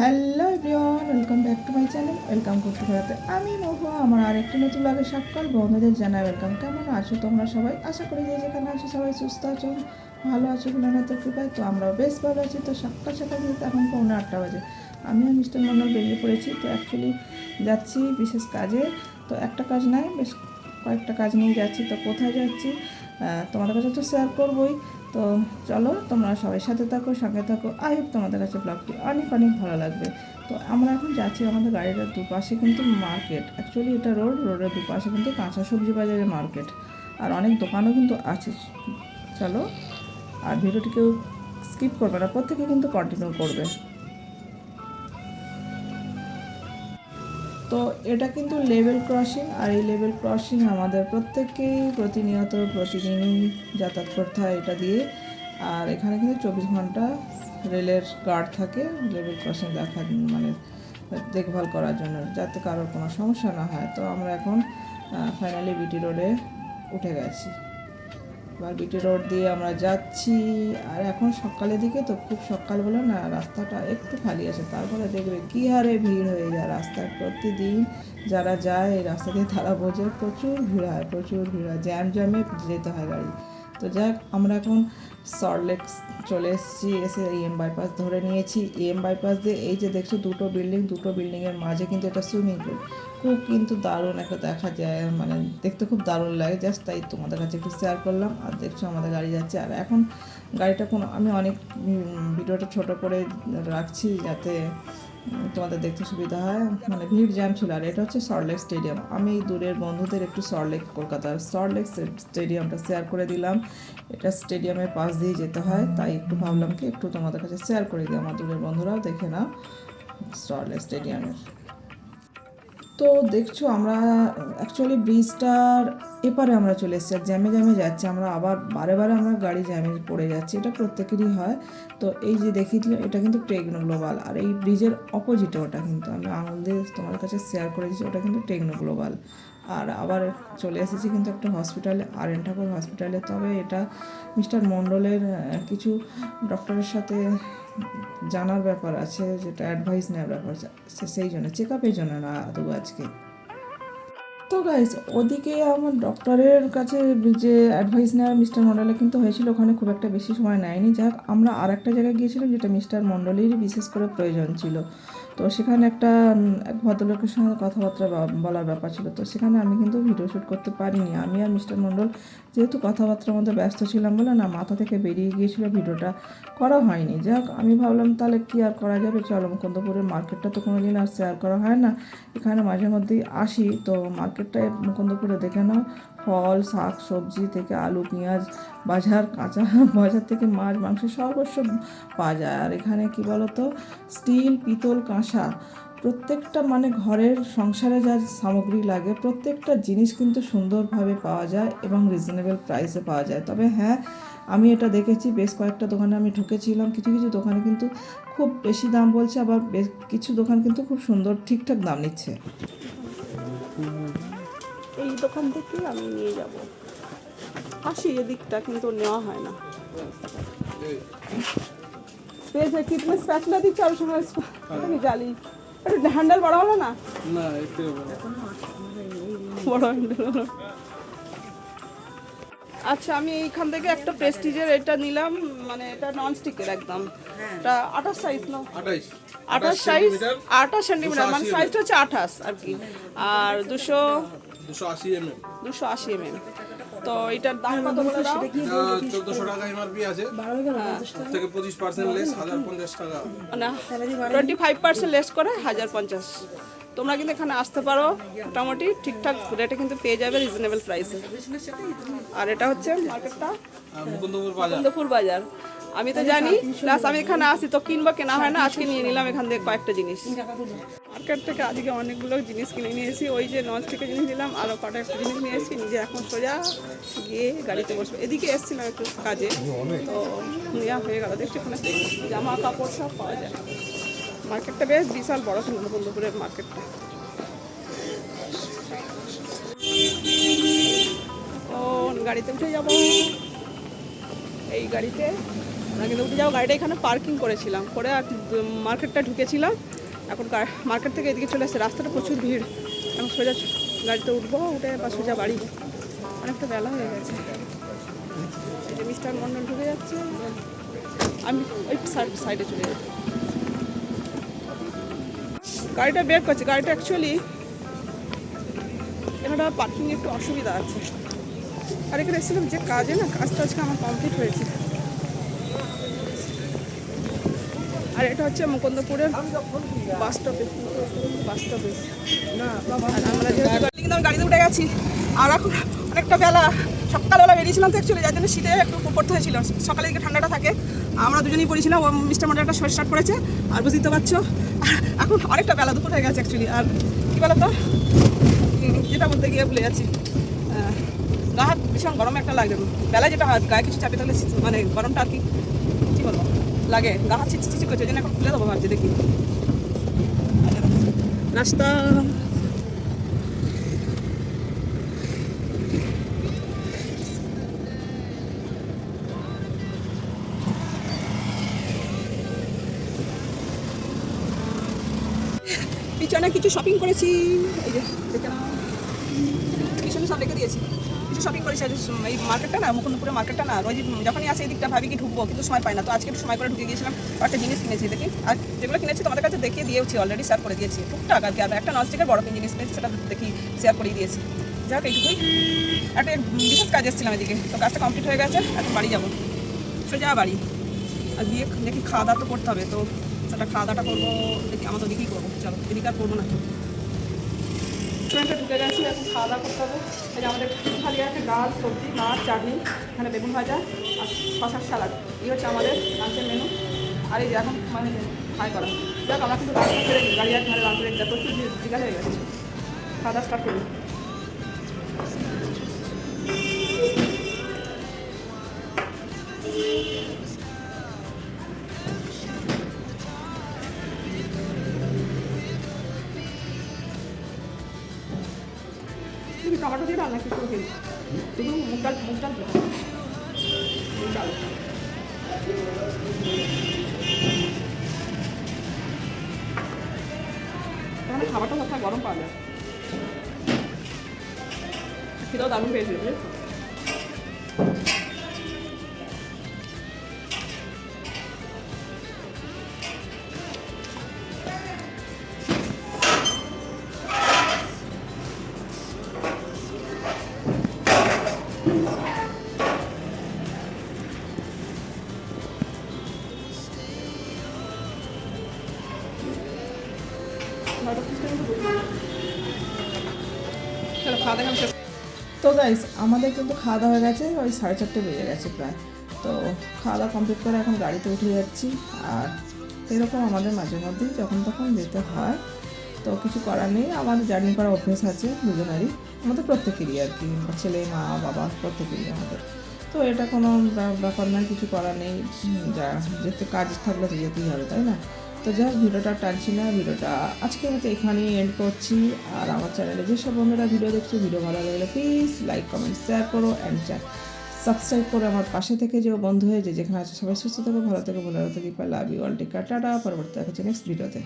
Hello everyone, welcome back to my channel, welcome করতে বেড়াতে আমি মহুয়া, আমার আরেকটি নতুন লাগে সকাল বন্ধুদের জানাই ওয়েলকাম। কেমন আছো তোমরা সবাই? আশা করি যে যেখানে আছো সবাই সুস্থ আছো, ভালো আছো ভোলানাথের কৃপায়, তো আমরাও বেশ ভালো আছি। তো সকাল সকাল যেহেতু এখন পৌনে আটটা বাজে। আমি আর মিস্টার মন্ডল বেরিয়ে পড়েছি, তো অ্যাকচুয়ালি যাচ্ছি বিশেষ কাজে। তো একটা কাজ নাই, বেশ কয়েকটা কাজ নিয়ে যাচ্ছি, তো কোথায় যাচ্ছি? তোমাদের কাছে তো শেয়ার করবোই। তো চলো, তোমরা সবাই সাথে থাকো, সঙ্গে থাকো। আই হোপ তোমাদের কাছে ব্লগটি অনেক অনেক ভালো লাগবে। তো আমরা এখন যাচ্ছি আমাদের গাড়িটার দুপাশে কিন্তু মার্কেট অ্যাকচুয়ালি এটা রোড রোডের দুপাশে কিন্তু কাঁচা সবজি বাজারের মার্কেট আর অনেক দোকানও কিন্তু আছে। চলো, আর ভিডিওটি কেউ স্কিপ করবে না, প্রত্যেকে কিন্তু কন্টিনিউ করবে। তো এটা কিন্তু লেভেল ক্রসিং আর এই লেভেল ক্রসিং আমাদের প্রত্যেককেই প্রতিনিয়ত প্রতিদিনই যাতায়াত করতে হয় এটা দিয়ে। আর এখানে কিন্তু চব্বিশ ঘণ্টা রেলের গার্ড থাকে লেভেল ক্রসিং দেখা মানে দেখভাল করার জন্য, যাতে কারোর কোনো সমস্যা না হয়। তো আমরা এখন ফাইনালি বিটি রোডে উঠে গেছি। এবার বিটি রোড দিয়ে আমরা যাচ্ছি। আর এখন সকালের দিকে তো খুব সকাল বলে না রাস্তাটা একটু খালি আছে। তারপরে দেখবে কী হারে ভিড় হয়ে যায় রাস্তায় প্রতিদিন। যারা যায় এই রাস্তা দিয়ে তারা বোঝে প্রচুর ভিড় হয়, প্রচুর ভিড় হয়। জ্যাম জ্যামে যেতে হয় গাড়ি। তো যাক, আমরা এখন সল্টলেক চলে এসেছি, এসে এম বাইপাস ধরে নিয়েছি। এম বাইপাস দিয়ে এই যে দেখছ দুটো বিল্ডিং দুটো বিল্ডিংয়ের মাঝে কিন্তু এটা সুইমিং পুল খুব কিন্তু দারুণ একটা দেখা যায় মানে দেখতে খুব দারুণ লাগে। জাস্ট তাই তোমাদের কাছে একটু শেয়ার করলাম, আর দেখছ আমাদের গাড়ি যাচ্ছে। আর এখন গাড়িটা কোনো, আমি অনেক ভিডিওটা ছোট করে রাখছি যাতে তোমাদের দেখতে সুবিধা হয়। মানে ভিড় জ্যাম ছিল আর এটা হচ্ছে সল্টলেক স্টেডিয়াম আমি দূরের বন্ধুদের একটু সল্টলেক কলকাতার সল্টলেক স্টেডিয়ামটা শেয়ার করে দিলাম। এটা স্টেডিয়ামের পাশ দিয়ে যেতে হয়, তাই একটু ভাবলাম কি একটু তোমাদের কাছে শেয়ার করে দিই। আমার দূরের বন্ধুরাও দেখে নাও সল্টলেক স্টেডিয়ামের তো দেখছ আমরা অ্যাকচুয়ালি ব্রিজটার এপারে আমরা চলে এসেছি আর জ্যামে জ্যামে যাচ্ছি। আমরা আবার বারে বারে আমরা গাড়ি জ্যামে পড়ে যাচ্ছি, এটা প্রত্যেকেরই হয়। তো এই যে দেখিয়ে এটা কিন্তু টেকনো গ্লোবাল আর এই ব্রিজের অপোজিটে ওটা কিন্তু আমি আনন্দে তোমার কাছে শেয়ার করে দিচ্ছি ওটা কিন্তু টেকনো গ্লোবাল আর আবার চলে এসেছি কিন্তু একটা হসপিটালে আর এন ঠাকুর হসপিটালে তবে এটা মিস্টার মণ্ডলের কিছু ডক্টরের সাথে জানার ব্যাপার আছে, যেটা অ্যাডভাইস নেওয়ার ব্যাপার আছে সেই জন্য চেক আপের জন্য না দেবো আজকে। তো গাইজ ওদিকে আমার ডক্টরের কাছে যে অ্যাডভাইস নেওয়ার মিস্টার মণ্ডলে কিন্তু হয়েছিল, ওখানে খুব একটা বেশি সময় নেয়নি। যাক, আমরা আর একটা জায়গায় গিয়েছিলাম, যেটা মিস্টার মণ্ডলেরই বিশেষ করে প্রয়োজন ছিল। তো সেখানে একটা এক ভদ্রলোকের সঙ্গে কথাবার্তা বলার ব্যাপার ছিল। তো সেখানে আমি কিন্তু ভিডিও শ্যুট করতে পারিনি। আমি আর মিস্টার মণ্ডল যেহেতু কথাবার্তার মধ্যে ব্যস্ত ছিলাম বলে না, মাথা থেকে বেরিয়ে গিয়েছিল ভিডিওটা করা হয়নি। যাক, আমি ভাবলাম তাহলে কী আর করা যাবে? চলো, মুকুন্দপুরের মার্কেটটা তো কোনো দিন আর শেয়ার করা হয় না। এখানে মাঝে মধ্যেই আসি। তো মার্কেটটায় মুকুন্দপুরে দেখে নাও। ফল, শাক, সবজি থেকে আলু, পেঁয়াজ বাজার কাঁচা, বাজার থেকে মাছ, মাংস সর্বস্ব পাওয়া যায়। আর এখানে কি বলতো? স্টিল, পিতল, কাঁসা, প্রত্যেকটা মানে ঘরের সংসারে যা সামগ্রী লাগে, প্রত্যেকটা জিনিস কিন্তু সুন্দরভাবে পাওয়া যায় এবং রিজনেবল প্রাইসে পাওয়া যায়। তবে হ্যাঁ আমি এটা দেখেছি, বেশ কয়েকটা দোকানে আমি ঢুকেছিলাম। কিছু কিছু দোকানে কিন্তু খুব বেশি দাম বলছে, আবার বেশ কিছু দোকান কিন্তু খুব সুন্দর ঠিকঠাক দাম নিচ্ছে। এই দোকান থেকে আমি নিয়ে যাব আসি এদিকটা কিন্তু নেওয়া হয় না স্পেস है कितने स्पैचुला दी चार समय জালি একটু হ্যান্ডেল বড় হলো না না একটু বড় হ্যান্ডেল হলো আচ্ছা আমি এইখান থেকে একটা প্রেস্টিজের এটা নিলাম মানে এটা নন স্টিকের একদম। এটা আঠাশ সাইজ না আঠাশ। সাইজ আঠাশ সেন্টিমিটার মানে সাইজটা হচ্ছে আঠাশ আর কি। আর দুশো দুশো আশি এম এম দুশো আশি এম এম তো এটার দাম কত বলে দাও? চোদ্দশো টাকা এমআরপি আছে। ওর থেকে পঁচিশ পার্সেন্ট লেস হাজার পঞ্চাশ টাকা। মানে টোয়েন্টি ফাইভ পার্সেন্ট লেস করে হাজার পঞ্চাশ। তোমরা কিন্তু এখানে আসতে পারো। মোটামুটি ঠিকঠাক রেটে কিন্তু পেয়ে যাবে রিজনেবল প্রাইসে আর এটা হচ্ছে মার্কেটটা মুকুন্দপুর বাজার। আমি তো জানি প্লাস আমি এখানে আসি তো কিনবো কেনা হয় না আজকে নিয়ে নিলাম এখান থেকে কয়েকটা জিনিস। মার্কেট থেকে আজকে অনেকগুলো জিনিস কিনে নিয়েছি ওই যে নন থেকে জিনিস নিলাম আরও কটা একটা জিনিস নিয়ে এসেছি নিজে এখন সোজা গিয়ে গাড়িতে বসবো। এদিকে এসেছিলাম একটু কাজে তো নেওয়া হয়ে গেল দেখছি এখানে জামা কাপড় সব পাওয়া যায়। মার্কেটটা বেশ বিশাল বড় ছিল বন্ধুপুরের মার্কেটটা। ও গাড়িতে উঠে যাব। এই গাড়িতে। কিন্তু উঠে যাব। গাড়িটা এখানে পার্কিং করেছিলাম। করে আর মার্কেটটা ঢুকেছিলাম। এখন মার্কেট থেকে এদিকে চলে আসছে। রাস্তাটা প্রচুর ভিড়। এখন সোজা গাড়িতে উঠবো, উঠে বা সোজা বাড়ি। অনেকটা বেলা হয়ে গেছে। মিস্টার মন্ডল ঢুকে যাচ্ছে। আমি ওই সাইডে চলে যাচ্ছি। গাড়িটা বের করছে, গাড়িটা অ্যাকচুয়ালি এখানে পার্কিং একটু অসুবিধা আছে। আর এখানে এসেছিলাম যে কাজে না, কাজটা আজকে আমার কমপ্লিট হয়েছে। আর এটা হচ্ছে মুকুন্দপুরের বাস স্টপেজ বাস স্টপেজ আর আমরা উঠে গেছি। আর এখন অনেকটা বেলা, সকালবেলা বেরিয়েছিলাম তো অ্যাকচুয়ালি যার জন্য শীতে একটু পড়তে হয়েছিল সকালে দিকে ঠান্ডাটা থাকে। আমরা দুজনেই পড়েছিলাম, ও মিস্টার মন্ডল একটা শরীর স্টার্ট করেছে। আর বুঝতেই তো পারছ এখন অনেকটা বেলা, দুপুর হয়ে গেছে অ্যাকচুয়ালি আর কী বলতো? যেটা বলতে গিয়ে ভুলে যাচ্ছি। গা হাত ভীষণ গরম একটা লাগে। বেলা যেটা হাত গায়ে কিছু চাপে তাহলে মানে গরমটা আর কি কী বলব? লাগে। গা হাত ছিচি ছিচি করছে, ওই জন্য এখন খুলে দেবো ভাবছি, দেখি। রাস্তা পিছনে কিছু শপিং করেছি। এই যে পিছনে সব রেখে দিয়েছি। কিছু শপিং করেছি। আজ এই মার্কেটটা না, মুকুন্দপুরের মার্কেটটা না রোজ যখনই আসে এদিকটা ভাবি কি ঢুকবো, কিন্তু সময় পাই না। তো আজকে একটু সময় করে ঢুকে গিয়েছিলাম একটা জিনিস কিনেছি দেখি। আর যেগুলো কিনেছি তোমাদের কাছে দেখিয়ে দিয়েছি অলরেডি শেয়ার করে দিয়েছি। টুকটাক আর কি একটা ননস্টিকের বড় জিনিস কিনেছি, সেটা দেখি শেয়ার করে দিয়েছি। যাক, এইটুকুই। একটা বিশেষ কাজ এসেছিলাম এদিকে। তো কাজটা কমপ্লিট হয়ে গেছে, এখন বাড়ি যাব। সোজা বাড়ি। আর গিয়ে দেখি খাওয়া দাওয়া তো করতে হবে, তো সেটা খাওয়া দাওয়াটা করব আমরা তো দিকেই করব। চলো এদিকে আর করব না রেস্টুরেন্টে ঢুকে গেছি, এখন খাওয়া দাওয়া করতে হবে। এই যে আমাদের খালি আছে, ডাল, সবজি মাছ চাটনি, এখানে বেগুন ভাজা আর শশার সালাদ। এই হচ্ছে আমাদের লাঞ্চের মেনু আর এই এখন মানে ফ্রাই করা। যাক, আমরা কিন্তু করে দিই। গাড়ি আর ধারে দিই। প্রচুর বিকাল হয়ে গেছে। খাওয়া দাওয়া স্টার্ট করি দিয়ে রান্না শুধু ডাল মুগ ডাল ডাল ওখানে খাবারটা সবসময় গরম যায় খেতেও দারুণ পেয়েছে বুঝেছ তো গাইস আমাদের কিন্তু খাওয়া দাওয়া হয়ে গেছে, ওই সাড়ে চারটে বেজে গেছে প্রায়। তো খাওয়া দাওয়া কমপ্লিট করে এখন গাড়িতে উঠে যাচ্ছি। আর এরকম আমাদের মাঝে মধ্যেই যখন তখন যেতে হয়। তো কিছু করার নেই, আমাদের জার্নি করার অভ্যেস আছে দুজনেরই। আমাদের প্রত্যেকেরই আর কি ছেলে, মা, বাবা, প্রত্যেকেরই আমাদের। তো এটা কোনো ব্যাপ- ব্যাপার নয়, কিছু করার নেই। যা যেতে কাজ থাকলে তো যেতেই হবে, তাই না? তো যাই হোক, ভিডিওটা টানছি না ভিডিওটা আজকের মতো এখানেই এন্ড করছি। আর আমার চ্যানেলে যেসব বন্ধুরা ভিডিও দেখছ ভিডিও ভালো লাগলে প্লিজ লাইক কমেন্ট শেয়ার করো অ্যান্ড সাবস্ক্রাইব করে আমার পাশে থেকে যে বন্ধু হয়ে যে যেখানে আছে সবাই সুস্থ থাকো ভালো থেকে বলে থাকি love you all take tata পরবর্তী দেখাচ্ছি নেক্সট ভিডিওতে